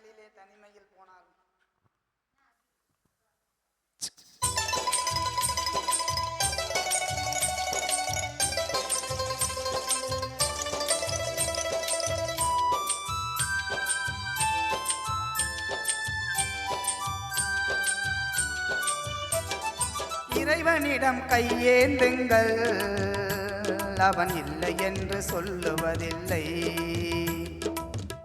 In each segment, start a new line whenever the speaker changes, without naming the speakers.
கடலிலே தனிமையில் போனாலும் இறைவனிடம் கையேந்துங்கள். அவன் இல்லை என்று சொல்லுவதில்லை.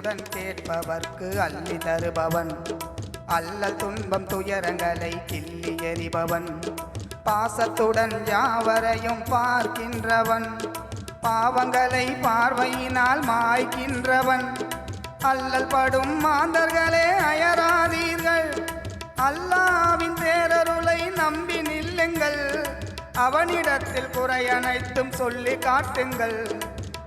உடன் கேட்பவர்க்கு அள்ளி தருபவன். அல்ல துன்பம் துயரங்களை கிள்ளி எறிபவன். பாசத்துடன் யாவரையும் பார்க்கின்றவன். பாவங்களை பார்வையினால் மாய்க்கின்றவன். அல்லல் படும் மாந்தர்களே அயராதீர்கள். அல்லாவின் பேரருளை நம்பி நில்லுங்கள். அவனிடத்தில் குறை அனைத்தும் சொல்லி காட்டுங்கள்.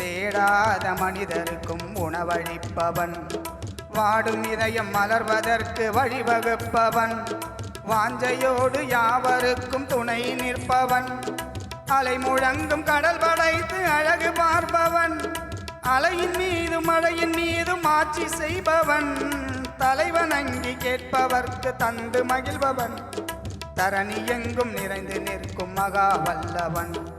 தேடாத மனிதருக்கும் உணவளிப்பவன். வாடும் இதயம் மலர்வதற்கு வழிவகுப்பவன். வாஞ்சையோடு யாவருக்கும் துணை நிற்பவன். அலை முழங்கும் கடல் படைத்து அழகு பார்ப்பவன். அலையின் மீது மழையின் மீது ஆட்சி செய்பவன். தலைவன் அங்கி கேட்பவர்க்கு தந்து மகிழ்பவன். தரணி எங்கும் நிறைந்து நிற்கும் மகா வல்லவன்.